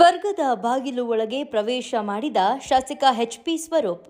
ಸ್ವರ್ಗದ ಬಾಗಿಲು ಒಳಗೆ ಪ್ರವೇಶ ಮಾಡಿದ ಶಾಸಕ ಎಚ್ ಪಿ ಸ್ವರೂಪ್,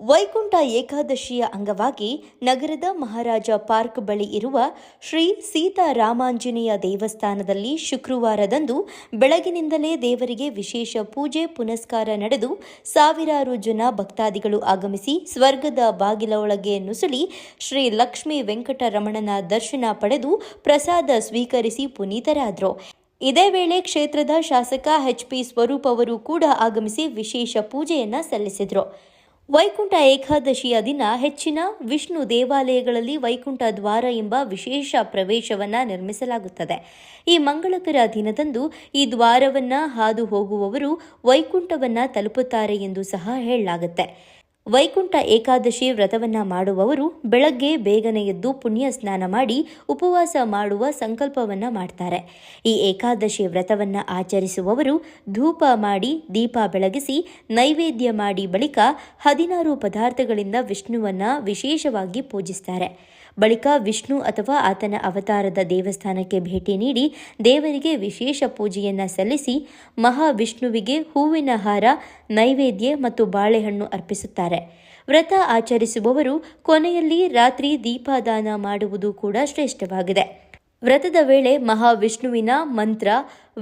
ವೈಕುಂಠ ಏಕಾದಶಿಯ ಅಂಗವಾಗಿ ನಗರದ ಮಹಾರಾಜ ಪಾರ್ಕ್ ಬಳಿ ಇರುವ ಶ್ರೀ ಸೀತಾರಾಮಾಂಜನೇಯ ದೇವಸ್ಥಾನದಲ್ಲಿ ಶುಕ್ರವಾರದಂದು ಬೆಳಗಿನಿಂದಲೇ ದೇವರಿಗೆ ವಿಶೇಷ ಪೂಜೆ ಪುನಸ್ಕಾರ ನಡೆದು ಸಾವಿರಾರು ಜನ ಭಕ್ತಾದಿಗಳು ಆಗಮಿಸಿ ಸ್ವರ್ಗದ ಬಾಗಿಲ ಒಳಗೆ ನುಸುಳಿ ಶ್ರೀ ಲಕ್ಷ್ಮೀ ವೆಂಕಟರಮಣನ ದರ್ಶನ ಪಡೆದು ಪ್ರಸಾದ ಸ್ವೀಕರಿಸಿ ಪುನೀತರಾದರು. ಇದೇ ವೇಳೆ ಕ್ಷೇತ್ರದ ಶಾಸಕ ಎಚ್ ಪಿ ಸ್ವರೂಪ್ ಅವರು ಕೂಡ ಆಗಮಿಸಿ ವಿಶೇಷ ಪೂಜೆಯನ್ನ ಸಲ್ಲಿಸಿದರು. ವೈಕುಂಠ ಏಕಾದಶಿಯ ದಿನ ಹೆಚ್ಚಿನ ವಿಷ್ಣು ದೇವಾಲಯಗಳಲ್ಲಿ ವೈಕುಂಠ ದ್ವಾರ ಎಂಬ ವಿಶೇಷ ಪ್ರವೇಶವನ್ನ ನಿರ್ಮಿಸಲಾಗುತ್ತದೆ. ಈ ಮಂಗಳಕರ ದಿನದಂದು ಈ ದ್ವಾರವನ್ನ ಹಾದು ಹೋಗುವವರು ವೈಕುಂಠವನ್ನ ತಲುಪುತ್ತಾರೆ ಎಂದು ಸಹ ಹೇಳಲಾಗುತ್ತೆ. ವೈಕುಂಠ ಏಕಾದಶಿ ವ್ರತವನ್ನ ಮಾಡುವವರು ಬೆಳಗ್ಗೆ ಬೇಗನೆ ಎದ್ದು ಪುಣ್ಯ ಸ್ನಾನ ಮಾಡಿ ಉಪವಾಸ ಮಾಡುವ ಸಂಕಲ್ಪವನ್ನ ಮಾಡ್ತಾರೆ. ಈ ಏಕಾದಶಿ ವ್ರತವನ್ನ ಆಚರಿಸುವವರು ಧೂಪ ಮಾಡಿ, ದೀಪ ಬೆಳಗಿಸಿ, ನೈವೇದ್ಯ ಮಾಡಿ ಬಳಿಕ ಹದಿನಾರು ಪದಾರ್ಥಗಳಿಂದ ವಿಷ್ಣುವನ್ನ ವಿಶೇಷವಾಗಿ ಪೂಜಿಸ್ತಾರೆ. ಬಳಿಕ ವಿಷ್ಣು ಅಥವಾ ಆತನ ಅವತಾರದ ದೇವಸ್ಥಾನಕ್ಕೆ ಭೇಟಿ ನೀಡಿ ದೇವರಿಗೆ ವಿಶೇಷ ಪೂಜೆಯನ್ನು ಸಲ್ಲಿಸಿ ಮಹಾವಿಷ್ಣುವಿಗೆ ಹೂವಿನ ಹಾರ, ನೈವೇದ್ಯ ಮತ್ತು ಬಾಳೆಹಣ್ಣು ಅರ್ಪಿಸುತ್ತಾರೆ. ವ್ರತ ಆಚರಿಸುವವರು ಕೊನೆಯಲ್ಲಿ ರಾತ್ರಿ ದೀಪದಾನ ಮಾಡುವುದು ಕೂಡ ಶ್ರೇಷ್ಠವಾಗಿದೆ. ವ್ರತದ ವೇಳೆ ಮಹಾವಿಷ್ಣುವಿನ ಮಂತ್ರ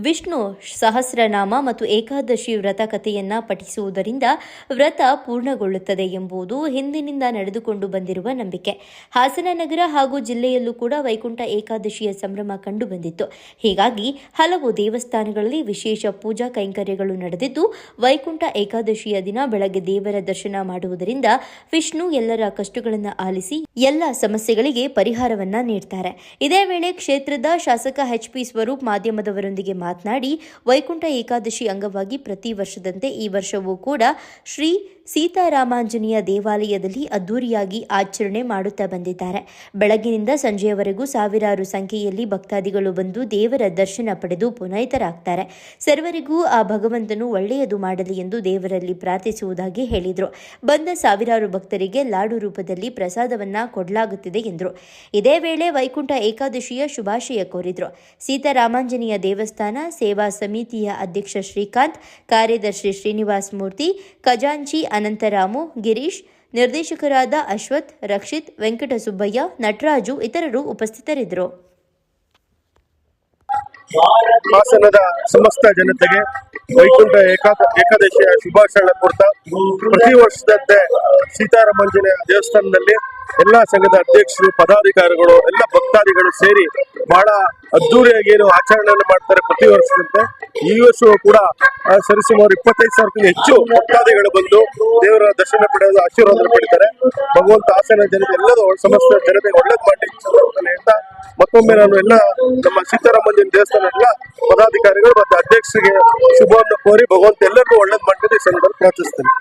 ವಿಷ್ಣು ಸಹಸ್ರನಾಮ ಮತ್ತು ಏಕಾದಶಿ ವ್ರತ ಕಥೆಯನ್ನ ಪಠಿಸುವುದರಿಂದ ವ್ರತ ಪೂರ್ಣಗೊಳ್ಳುತ್ತದೆ ಎಂಬುದು ಹಿಂದಿನಿಂದ ನಡೆದುಕೊಂಡು ಬಂದಿರುವ ನಂಬಿಕೆ. ಹಾಸನ ನಗರ ಹಾಗೂ ಜಿಲ್ಲೆಯಲ್ಲೂ ಕೂಡ ವೈಕುಂಠ ಏಕಾದಶಿಯ ಸಂಭ್ರಮ ಕಂಡುಬಂದಿತ್ತು ಹೀಗಾಗಿ ಹಲವು ದೇವಸ್ಥಾನಗಳಲ್ಲಿ ವಿಶೇಷ ಪೂಜಾ ಕೈಂಕರ್ಯಗಳು ನಡೆದಿದ್ದು, ವೈಕುಂಠ ಏಕಾದಶಿಯ ದಿನ ಬೆಳಗ್ಗೆ ದೇವರ ದರ್ಶನ ಮಾಡುವುದರಿಂದ ವಿಷ್ಣು ಎಲ್ಲರ ಕಷ್ಟಗಳನ್ನು ಆಲಿಸಿ ಎಲ್ಲ ಸಮಸ್ಯೆಗಳಿಗೆ ಪರಿಹಾರವನ್ನ ನೀಡ್ತಾರೆ. ಇದೇ ವೇಳೆ ಕ್ಷೇತ್ರದ ಶಾಸಕ ಎಚ್ ಪಿ ಸ್ವರೂಪ್ ಮಾಧ್ಯಮದವರೊಂದಿಗೆ ಮಾತನಾಡಿ ವೈಕುಂಠ ಏಕಾದಶಿ ಅಂಗವಾಗಿ ಪ್ರತಿ ವರ್ಷದಂತೆ ಈ ವರ್ಷವೂ ಕೂಡ ಶ್ರೀ ಸೀತಾರಾಮಾಂಜನೇಯ ದೇವಾಲಯದಲ್ಲಿ ಅದ್ದೂರಿಯಾಗಿ ಆಚರಣೆ ಮಾಡುತ್ತಾ ಬಂದಿದ್ದಾರೆ. ಬೆಳಗಿನಿಂದ ಸಂಜೆಯವರೆಗೂ ಸಾವಿರಾರು ಸಂಖ್ಯೆಯಲ್ಲಿ ಭಕ್ತಾದಿಗಳು ಬಂದು ದೇವರ ದರ್ಶನ ಪಡೆದು ಪುನೈತರಾಗ್ತಾರೆ. ಸರ್ವರಿಗೂ ಆ ಭಗವಂತನು ಒಳ್ಳೆಯದು ಮಾಡಲಿ ಎಂದು ದೇವರಲ್ಲಿ ಪ್ರಾರ್ಥಿಸುವುದಾಗಿ ಹೇಳಿದರು. ಬಂದ ಸಾವಿರಾರು ಭಕ್ತರಿಗೆ ಲಾಡು ರೂಪದಲ್ಲಿ ಪ್ರಸಾದವನ್ನ ಕೊಡಲಾಗುತ್ತಿದೆ ಎಂದರು. ಇದೇ ವೇಳೆ ವೈಕುಂಠ ಏಕಾದಶಿಯ ಶುಭಾಶಯ ಕೋರಿದರು. ಸೀತಾರಾಮಾಂಜನೇಯ ದೇವಸ್ಥಾನ ಸೇವಾ ಸಮಿತಿಯ ಅಧ್ಯಕ್ಷ ಶ್ರೀಕಾಂತ್, ಕಾರ್ಯದರ್ಶಿ ಶ್ರೀನಿವಾಸ್ ಮೂರ್ತಿ, ಖಜಾಂಚಿ ಅನಂತರಾಮು ಗಿರೀಶ್ ನಿರ್ದೇಶಕರಾದ ಅಶ್ವಥ್ ರಕ್ಷಿತ್ ವೆಂಕಟಸುಬ್ಬಯ್ಯ ನಟರಾಜು ಇತರರು ಉಪಸ್ಥಿತರಿದ್ದರು. ಹಾಸನದ ಸಮಸ್ತ ಜನತೆಗೆ ವೈಕುಂಠ ಏಕಾದ, ಏಕಾದಶಿಯ ಶುಭಾಶಯ ಕೊಡ್ತಾ, ಪ್ರತಿ ವರ್ಷದಂತೆ ಸೀತಾರಾಮಂಜನೆಯ ದೇವಸ್ಥಾನದಲ್ಲಿ ಎಲ್ಲಾ ಸಂಘದ ಅಧ್ಯಕ್ಷರು, ಪದಾಧಿಕಾರಿಗಳು, ಎಲ್ಲ ಭಕ್ತಾದಿಗಳು ಸೇರಿ ಬಹಳ ಅದ್ದೂರಿಯಾಗಿ ಏನು ಆಚರಣೆಯನ್ನು ಮಾಡ್ತಾರೆ ಪ್ರತಿ ವರ್ಷದಂತೆ. ಈ ವರ್ಷವೂ ಕೂಡ ಸರಿಸುಮಾರು ಇಪ್ಪತ್ತೈದು ಸಾವಿರಕ್ಕಿಂತ ಹೆಚ್ಚು ಭಕ್ತಾದಿಗಳು ಬಂದು ದೇವರ ದರ್ಶನ ಪಡೆಯೋದು ಆಶೀರ್ವಾದ ಪಡಿತಾರೆ. ಭಗವಂತ ಹಾಸನ ಜನತೆ ಎಲ್ಲರೂ ಸಮಸ್ತ ಜನತೆಗೆ ಒಳ್ಳೇದು ಮಾಡಿ ಮತ್ತೊಮ್ಮೆ ನಾನು ಎಲ್ಲ ನಮ್ಮ ಸೀತಾರಾಮಂಜನ ದೇವಸ್ಥಾನ ಎಲ್ಲ ಪದಾಧಿಕಾರಿಗಳು ಮತ್ತು ಅಧ್ಯಕ್ಷರಿಗೆ ಶುಭವನ್ನು ಕೋರಿ ಭಗವಂತ ಎಲ್ಲರಿಗೂ ಒಳ್ಳೇದು ಮಾಡ್ತೀನಿ ಈ ಸಂದರ್ಭದಲ್ಲಿ ಪ್ರಾರ್ಥಿಸ್ತೇನೆ.